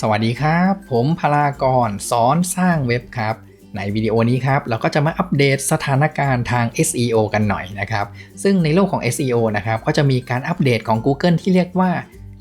สวัสดีครับ ผมพลากรสอนสร้างเว็บครับ ในวิดีโอนี้ครับ เราก็จะมาอัปเดตสถานการณ์ทาง SEO กันหน่อยนะครับ ซึ่งในโลกของ SEO นะครับ ก็จะมีการอัปเดตของ Google ที่เรียกว่า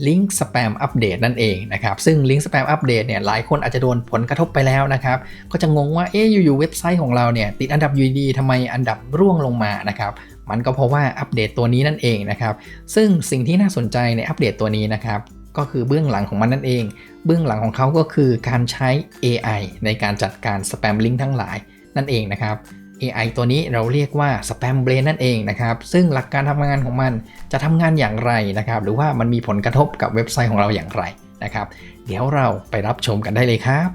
Link Spam Update นั่นเองนะครับ ซึ่ง Link Spam Update เนี่ยหลายคนอาจจะโดนผลกระทบไปแล้วนะครับ ก็จะงงว่าเอ๊ะอยู่ๆเว็บไซต์ของเราเนี่ยติดอันดับอยู่ดีๆทำไมอันดับร่วงลงมานะครับมันก็เพราะว่าอัปเดตตัวนี้นั่นเองนะครับซึ่งสิ่งที่น่าสนใจในอัปเดตตัวนี้นะครับ ก็คือเบื้องหลังของมันนั่นเอง เบื้องหลังของเขาก็คือการใช้ AI ในการจัดการสแปมลิงก์ทั้งหลายนั่นเองนะครับ AI ตัวนี้เราเรียกว่า Spam Brain นั่นเองนะครับ ซึ่งหลักการทำงานของมันจะทำงานอย่างไรนะครับ หรือว่ามันมีผลกระทบกับเว็บไซต์ของเราอย่างไรนะครับ เดี๋ยวเราไปรับชมกันได้เลยครับ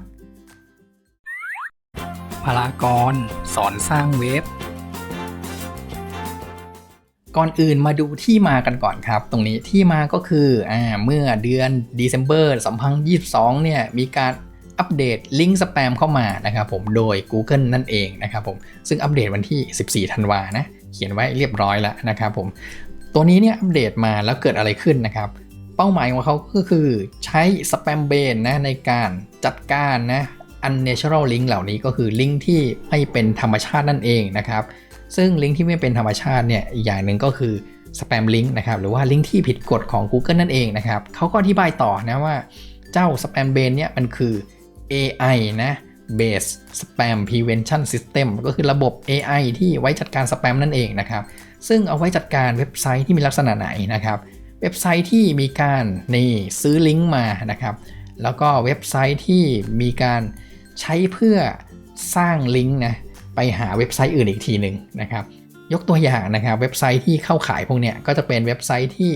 พลากรสอนสร้างเว็บ ก่อนอื่นมาดูที่มากันก่อนครับ ตรงนี้ที่มาก็คืออ่าเมื่อเดือน December 2022 เนี่ยมีการอัปเดตลิงก์สแปมเข้ามานะครับผมโดย Google นั่นเองนะครับผมซึ่งอัปเดตวันที่ 14 ธันวานะ เขียนไว้เรียบร้อยแล้วนะครับผมตัวนี้เนี่ยอัปเดตมาแล้วเกิดอะไรขึ้นนะครับ เป้าหมายของเขาก็คือใช้สแปมเบนนะในการจัดการนะ unnatural link เหล่านี้ก็คือลิงก์ที่ไม่เป็นธรรมชาตินั่นเองนะครับ ซึ่งลิงก์ที่ไม่เป็นธรรมชาติเนี่ยอีกอย่างหนึ่งก็คือสแปมลิงก์นะครับหรือว่าลิงก์ที่ผิดกฎของ Google นั่นเองนะครับเขาก็อธิบายต่อนะว่าเจ้าสแปมเบนเนี่ยมันคือ AI นะ Base Spam Prevention System ก็คือระบบ AI ที่ไว้จัดการสแปมนั่นเองนะครับ ซึ่งเอาไว้จัดการเว็บไซต์ที่มีลักษณะไหนนะครับ เว็บไซต์ที่มีการนี่ซื้อลิงก์มานะครับ แล้วก็เว็บไซต์ที่มีการใช้เพื่อสร้างลิงก์นะ ไปหาเว็บไซต์อื่นอีกทีหนึ่งนะครับ ยกตัวอย่างนะครับเว็บไซต์ที่เข้าขายพวกเนี้ยก็จะเป็นเว็บไซต์ที่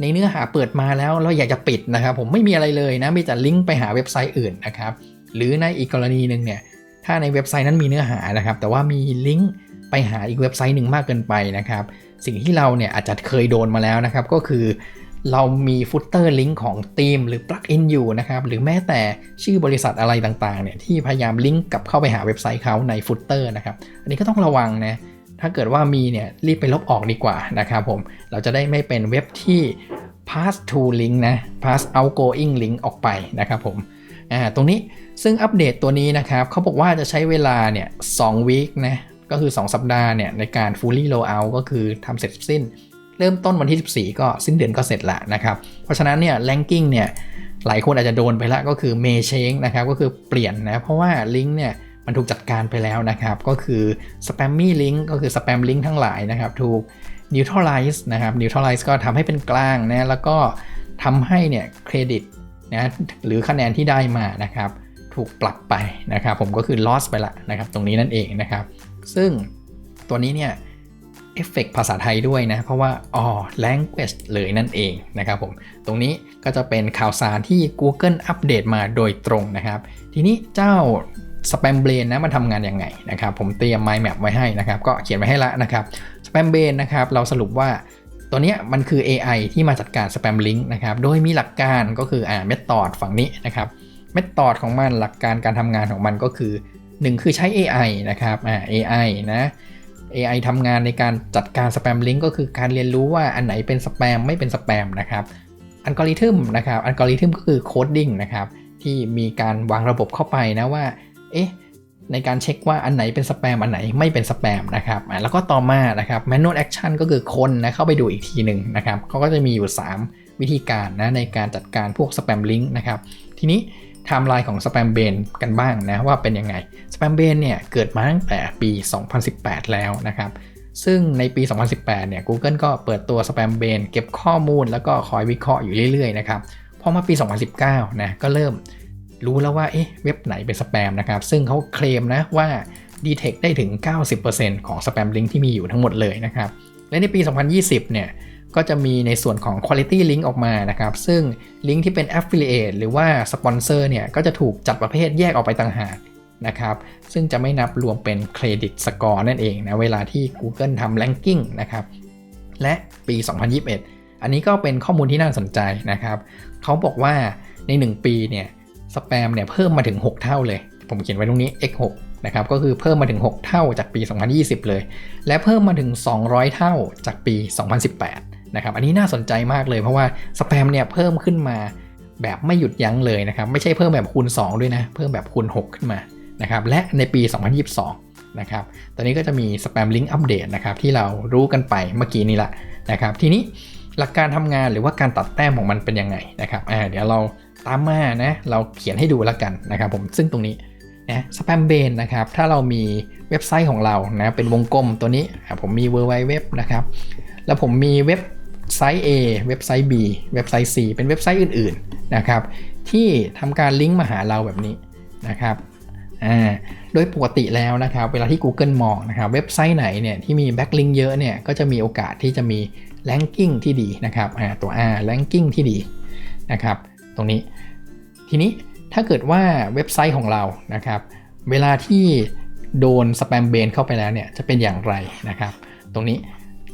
ในเนื้อหาเปิดมาแล้วเราอยากจะปิดนะครับ ผมไม่มีอะไรเลยนะมีแต่ลิงก์ไปหาเว็บไซต์อื่นนะครับ หรือในอีกกรณีหนึ่งเนี่ยถ้าในเว็บไซต์นั้นมีเนื้อหานะครับ แต่ว่ามีลิงก์ไปหาอีกเว็บไซต์หนึ่งมากเกินไปนะครับ สิ่งที่เราเนี่ยอาจจะเคยโดนมาแล้วนะครับ ก็คือ เรามีฟุตเตอร์ลิงก์ของธีมหรือปลั๊กอินอยู่นะครับ หรือแม้แต่ชื่อบริษัทอะไรต่างๆเนี่ยที่พยายามลิงก์กับเข้าไปหาเว็บไซต์เขาในฟุตเตอร์นะครับ อันนี้ก็ต้องระวังนะถ้าเกิดว่ามีเนี่ยรีบไปลบออกดีกว่านะครับผมเราจะได้ไม่เป็นเว็บที่ pass to link นะ pass outgoing link ออกไปนะครับผมอ่าตรงนี้ซึ่งอัปเดตตัวนี้นะครับเขาบอกว่าจะใช้เวลาเนี่ย2 week นะก็คือ 2 สัปดาห์เนี่ยในการ fully roll out ก็คือทำเสร็จสิ้น เริ่มต้นวันที่ 14 ก็สิ้นเดือนก็เสร็จละนะครับ เพราะฉะนั้นเนี่ย ranking เนี่ยหลายคนอาจจะโดนไปละก็คือ May change นะครับก็คือเปลี่ยนนะเพราะว่าลิงก์เนี่ยมันถูกจัดการไปแล้วนะครับ ก็คือ spammy link ก็คือ spam link ทั้งหลายนะครับ ถูก neutralize นะครับ neutralize ก็ทำให้เป็นกลางนะแล้วก็ทำให้เนี่ยเครดิตนะหรือคะแนนที่ได้มานะครับ ถูกปรับไปนะครับ ผมก็คือ loss ไปละนะครับ ตรงนี้นั่นเองนะครับ ซึ่งตัวนี้เนี่ย เอฟเฟกภาษาไทยด้วยนะ เพราะว่าอ๋อ language เลยนั่นเองนะครับผม ตรงนี้ก็จะเป็นข่าวสารที่ Google อัปเดตมาโดยตรงนะครับ ทีนี้เจ้า Spam Brain นะมันทำงานยังไงนะครับ ผมเตรียม mind map ไว้ให้นะครับ ก็เขียนไว้ให้ละนะครับ Spam Brain นะครับ เราสรุปว่าตัวนี้มันคือ AI ที่มาจัดการ Spam Link นะครับ โดยมีหลักการก็คืออ่า method ฝั่งนี้นะครับ method ของมันหลักการการทำงานของมันก็คือ 1 คือใช้ AI นะครับอ่า AI นะ AI ทำงานในการจัดการ Spam Link ก็คือการเรียนรู้ว่าอันไหนเป็นสแปมไม่เป็นสแปมนะครับอัลกอริทึมนะครับอัลกอริทึมก็คือโคดดิ้งนะครับที่มีการวางระบบเข้าไปนะว่าเอ๊ะในการเช็คว่าอันไหนเป็นสแปมอันไหนไม่เป็นสแปมนะครับแล้วก็ต่อมานะครับ manual action ก็คือคนนะเข้าไปดูอีกทีหนึ่งนะครับเขาก็จะมีอยู่ 3 วิธีการนะในการจัดการพวกสแปมลิงก์นะครับทีนี้ ไทม์ไลน์ของสแปมเบนกันบ้างนะว่าเป็นยังไงสแปมเบนเนี่ยเกิดมาตั้งแต่ปี 2018 แล้วนะครับ ซึ่งในปี 2018 เนี่ย Google ก็เปิดตัว Spam b a n เก็บข้อมูลแล้วก็คอยวิเคราะห์อยู่เรื่อยๆนะครับพอมาปี 2019 นะก็เริ่มรู้แล้วว่าเอ๊ะเว็บไหนเป็นสแปมนะครับ ซึ่งเขาเคลมนะว่า detect ได้ถึง 90%ของสแปมลิงก์ที่มีอยู่ทั้งหมดเลยนะครับ และในปี 2020 เนี่ย ก็จะมีในส่วนของ quality link ออกมานะครับ ซึ่งลิงก์ที่เป็น affiliate หรือว่าสปอนเซอร์เนี่ยก็จะถูกจัดประเภทแยกออกไปต่างหากนะครับซึ่งจะไม่นับรวมเป็นเครดิตสกอร์นั่นเองนะเวลาที่ Google ทำ ranking นะครับและปี 2021 อันนี้ก็เป็นข้อมูลที่น่าสนใจนะครับเขาบอกว่าใน 1 ปีเนี่ยสแปมเนี่ยเพิ่มมาถึง 6 เท่าเลย ผมเขียนไว้ตรงนี้ x 6นะครับก็คือเพิ่มมาถึง 6 เท่าจากปี 2020 เลย และเพิ่มมาถึง 200 เท่าจากปี 2018 นะครับอันนี้น่าสนใจมากเลยเพราะว่าสแปมเนี่ยเพิ่มขึ้นมาแบบไม่หยุดยั้งเลยนะครับไม่ใช่เพิ่มแบบคูณ 2 ด้วยนะ เพิ่มแบบคูณ 6 ขึ้นมานะครับและในปี 2022 นะครับตอนนี้ก็จะมีสแปมลิงก์อัปเดตนะครับที่เรารู้กันไปเมื่อกี้นี้แหละนะครับทีนี้หลักการทำงานหรือว่าการตัดแต้มของมันเป็นยังไงนะครับเดี๋ยวเราตามมานะเราเขียนให้ดูแล้วกันนะครับผมซึ่งตรงนี้นะสแปมเบนนะครับถ้าเรามีเว็บไซต์ของเรานะเป็นวงกลมตัวนี้ผมมี w w w นะครับแล้วผมมีเว็บ ไซต์ A เว็บไซต์ B เว็บไซต์ C เป็นเว็บไซต์อื่นๆนะครับที่ทำการลิงก์มาหาเราแบบนี้นะครับโดยปกติแล้วนะครับเวลาที่ Google มองนะครับเว็บไซต์ไหนเนี่ยที่มีแบ็กลิงก์เยอะเนี่ยก็จะมีโอกาสที่จะมี ranking ที่ดีนะครับตัว R ranking ที่ดีนะครับตรงนี้ ทีนี้ถ้าเกิดว่าเว็บไซต์ของเรานะครับเวลาที่โดนสแปมเบนเข้าไปแล้วเนี่ยจะเป็นอย่างไรนะครับ ตรงนี้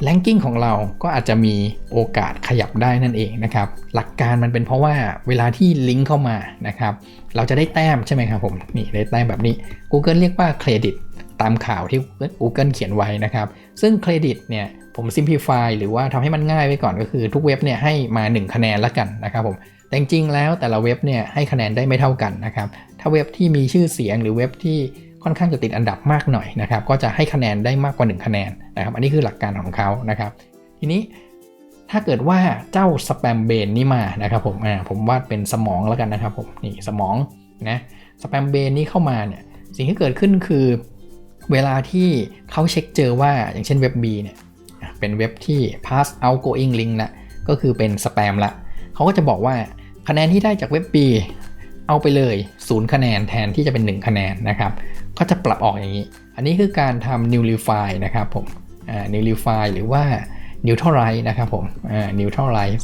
ranking ของเราก็อาจจะมีโอกาสขยับได้นั่นเองนะครับ หลักการมันเป็นเพราะว่าเวลาที่ลิงก์เข้ามานะครับ เราจะได้แต้มใช่ไหมครับผม นี่ได้แต้มแบบนี้ Google เรียกว่าเครดิตตามข่าวที่ Google เขียนไว้นะครับ ซึ่งเครดิตเนี่ยผม simplify หรือว่าทำให้มันง่ายไว้ก่อนก็คือทุกเว็บเนี่ยให้มา 1 คะแนนละกันนะครับผม แต่จริงๆแล้วแต่ละเว็บเนี่ยให้คะแนนได้ไม่เท่ากันนะครับ ถ้าเว็บที่มีชื่อเสียงหรือเว็บที่ ค่อนข้างจะติดอันดับมากหน่อยนะครับ ก็จะให้คะแนนได้มากกว่า 1 คะแนนนะครับ อันนี้คือหลักการของเขานะครับ ทีนี้ถ้าเกิดว่าเจ้าสแปมเบนนี่มานะครับผมอ่าผมวาดเป็นสมองแล้วกันนะครับผมนี่สมองนะสแปมเบนนี่เข้ามาเนี่ยสิ่งที่เกิดขึ้นคือ เวลาที่เขาเช็คเจอว่าอย่างเช่นเว็บ B เนี่ยเป็นเว็บที่ pass outgoing link ละก็คือเป็นสแปมละเขาก็จะบอกว่าคะแนนที่ได้จากเว็บ B เอาไปเลย 0 คะแนนแทนที่จะเป็น 1 คะแนนนะครับ ก็จะปรับออกอย่างนี้ อันนี้คือการทำ nullify นะครับผมอ่า nullify หรือว่า neutralize นะครับผมอ่า neutralize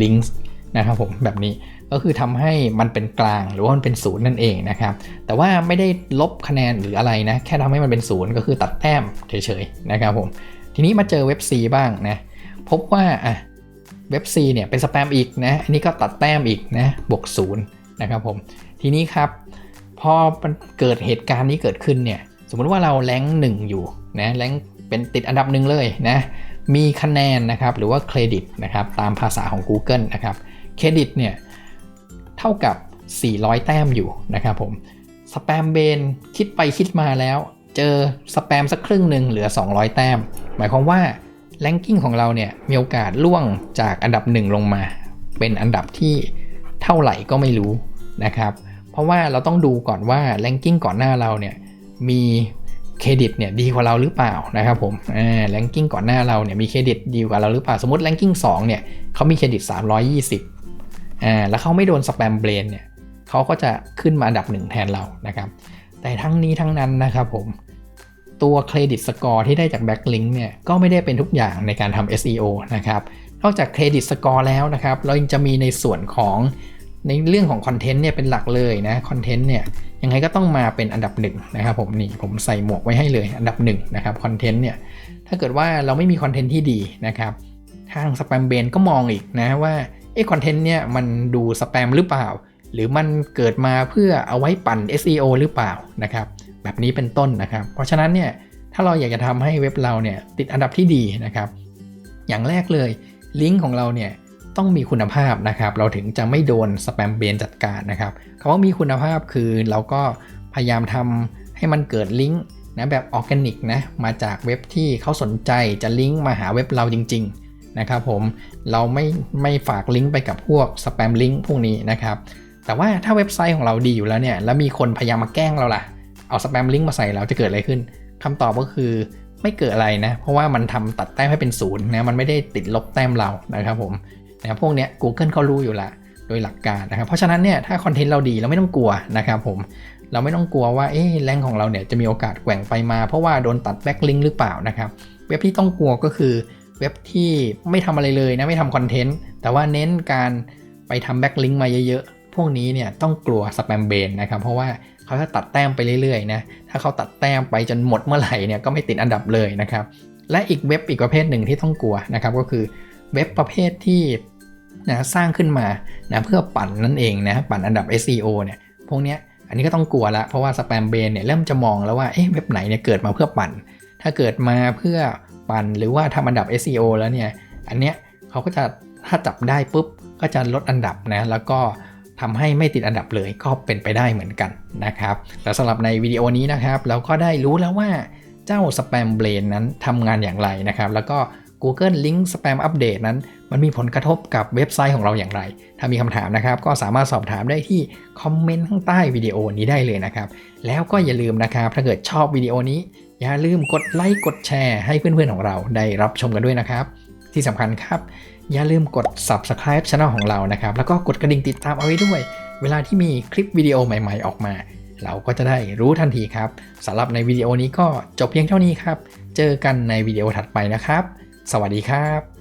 links นะครับผมแบบนี้ก็คือทำให้มันเป็นกลางหรือว่ามันเป็นศูนย์นั่นเองนะครับ แต่ว่าไม่ได้ลบคะแนนหรืออะไรนะ แค่ทำให้มันเป็นศูนย์ก็คือตัดแต้มเฉยๆนะครับผม ทีนี้มาเจอเว็บ C บ้างนะ พบว่าอะเว็บ C เนี่ยเป็นสแปมอีกนะ อันนี้ก็ตัดแต้มอีกนะ บวกศูนย์นะครับผม ทีนี้ครับ อมันเกิดเหตุการณ์นี้เกิดขึ้นเนี่ย สมมติว่าเราแรงหนึ่งอยู่นะแรงเป็นติดอันดับหนึ่งเลยนะมีคะแนนนะครับหรือว่าเครดิตนะครับตามภาษาของ Google นะครับเครดิตเนี่ยเท่ากับ 400 แต้มอยู่นะครับผมสแปมเบนคิดไปคิดมาแล้ว เจอสแปมสักครึ่งหนึ่งเหลือ 200 แต้ม หมายความว่าแรงกิ้งของเราเนี่ยมีโอกาสล่วงจากอันดับ 1 ลงมา เป็นอันดับที่เท่าไหร่ก็ไม่รู้นะครับ เพราะว่าเราต้องดูก่อนว่าแรงกิ้งก่อนหน้าเราเนี่ยมีเครดิตเนี่ยดีกว่าเราหรือเปล่านะครับผมอ่าแรงกิ้งก่อนหน้าเราเนี่ยมีเครดิตดีกว่าเราหรือเปล่า สมมติแรงกิ้ง2เนี่ยเขามีเครดิต 320อ่าแล้วเขาไม่โดนสแปมเบรนเนี่ยเขาก็จะขึ้นมาอันดับหนึ่งแทนเรานะครับ แต่ทั้งนี้ทั้งนั้นนะครับผมตัวเครดิตสกอร์ที่ได้จากแบ็กลิงก์เนี่ยก็ไม่ได้เป็นทุกอย่างในการทำ SEO นะครับ นอกจากเครดิตสกอร์แล้วนะครับ เรายังจะมีในส่วนของ ในเรื่องของคอนเทนต์เนี่ยเป็นหลักเลยนะคอนเทนต์เนี่ยยังไงก็ต้องมาเป็นอันดับหนึ่งนะครับผมนี่ผมใส่หมวกไว้ให้เลยอันดับหนึ่งนะครับคอนเทนต์เนี่ยถ้าเกิดว่าเราไม่มีคอนเทนต์ที่ดีนะครับทางสแปมเบนก็มองอีกนะว่าเอ๊ะคอนเทนต์เนี่ยมันดูสแปมหรือเปล่า หรือมันเกิดมาเพื่อเอาไว้ปั่น SEO หรือเปล่านะครับแบบนี้เป็นต้นนะครับ เพราะฉะนั้นเนี่ยถ้าเราอยากจะทำให้เว็บเราเนี่ยติดอันดับที่ดีนะครับ อย่างแรกเลยลิงก์ของเราเนี่ย ต้องมีคุณภาพนะครับ เราถึงจะไม่โดนสแปมเบนจัดการนะครับคำว่ามีคุณภาพคือเราก็พยายามทำให้มันเกิดลิงก์นะแบบออร์แกนิกนะมาจากเว็บที่เขาสนใจจะลิงก์มาหาเว็บเราจริง ๆ นะครับผมเราไม่ไม่ฝากลิงก์ไปกับพวกสแปมลิงก์พวกนี้นะครับแต่ว่าถ้าเว็บไซต์ของเราดีอยู่แล้วเนี่ยแล้วมีคนพยายามมาแกล้งเราล่ะ เอาสแปมลิงก์มาใส่เราจะเกิดอะไรขึ้นคำตอบก็คือไม่เกิดอะไรนะ เพราะว่ามันทำตัดแต้มให้เป็นศูนย์นะมันไม่ได้ติดลบแต้มเรานะครับผม นะพวกเนี้ย Google เขารู้อยู่ละโดยหลักการนะครับ เพราะฉะนั้นเนี่ยถ้าคอนเทนต์เราดีเราไม่ต้องกลัวนะครับผมเราไม่ต้องกลัวว่าเอ๊ะแรงของเราเนี่ยจะมีโอกาสแกว่งไปมา เพราะว่าโดนตัดแบ็กลิงหรือเปล่านะครับ เว็บที่ต้องกลัวก็คือเว็บที่ไม่ทำอะไรเลยนะไม่ทำคอนเทนต์แต่ว่าเน้นการไปทำแบ็กลิงมาเยอะๆ พวกนี้เนี่ยต้องกลัวสแปมเบนนะครับ เพราะว่าเขาจะตัดแต้มไปเรื่อยๆนะถ้าเขาตัดแต้มไปจนหมดเมื่อไหร่เนี่ยก็ไม่ติดอันดับเลยนะครับและอีกเว็บอีกประเภทหนึ่งที่ต้องกลัวนะครับก็คือเว็บประเภทที่ นะสร้างขึ้นมานะเพื่อปั่นนั่นเองนะปั่นอันดับ SEO เนี่ยพวกเนี้ยอันนี้ก็ต้องกลัวละเพราะว่าสแปมเบนเนี่ยเริ่มจะมองแล้วว่าเอ๊ะเว็บไหนเนี่ยเกิดมาเพื่อปั่น ถ้าเกิดมาเพื่อปั่นหรือว่าทำอันดับ SEO แล้วเนี่ยอันเนี้ยเขาก็จะถ้าจับได้ปุ๊บก็จะลดอันดับนะแล้วก็ทำให้ไม่ติดอันดับเลยก็เป็นไปได้เหมือนกันนะครับแล้วสำหรับในวิดีโอนี้นะครับ เราก็ได้รู้แล้วว่าเจ้าสแปมเบรนนั้นทำงานอย่างไรนะครับ แล้วก็ Google Link Spam Update นั้น มันมีผลกระทบกับเว็บไซต์ของเราอย่างไร ถ้ามีคำถามนะครับ ก็สามารถสอบถามได้ที่คอมเมนต์ข้างใต้วิดีโอนี้ได้เลยนะครับ แล้วก็อย่าลืมนะครับ ถ้าเกิดชอบวิดีโอนี้ อย่าลืมกดไลค์กดแชร์ให้เพื่อนๆของเราได้รับชมกันด้วยนะครับ ที่สำคัญครับ อย่าลืมกด subscribe channel ของเรานะครับ แล้วก็กดกระดิ่งติดตามเอาไว้ด้วย เวลาที่มีคลิปวิดีโอใหม่ ๆ ออกมาเราก็จะได้รู้ทันทีครับสำหรับในวิดีโอนี้ก็จบเพียงเท่านี้ครับ เจอกันในวิดีโอถัดไปนะครับ สวัสดีครับ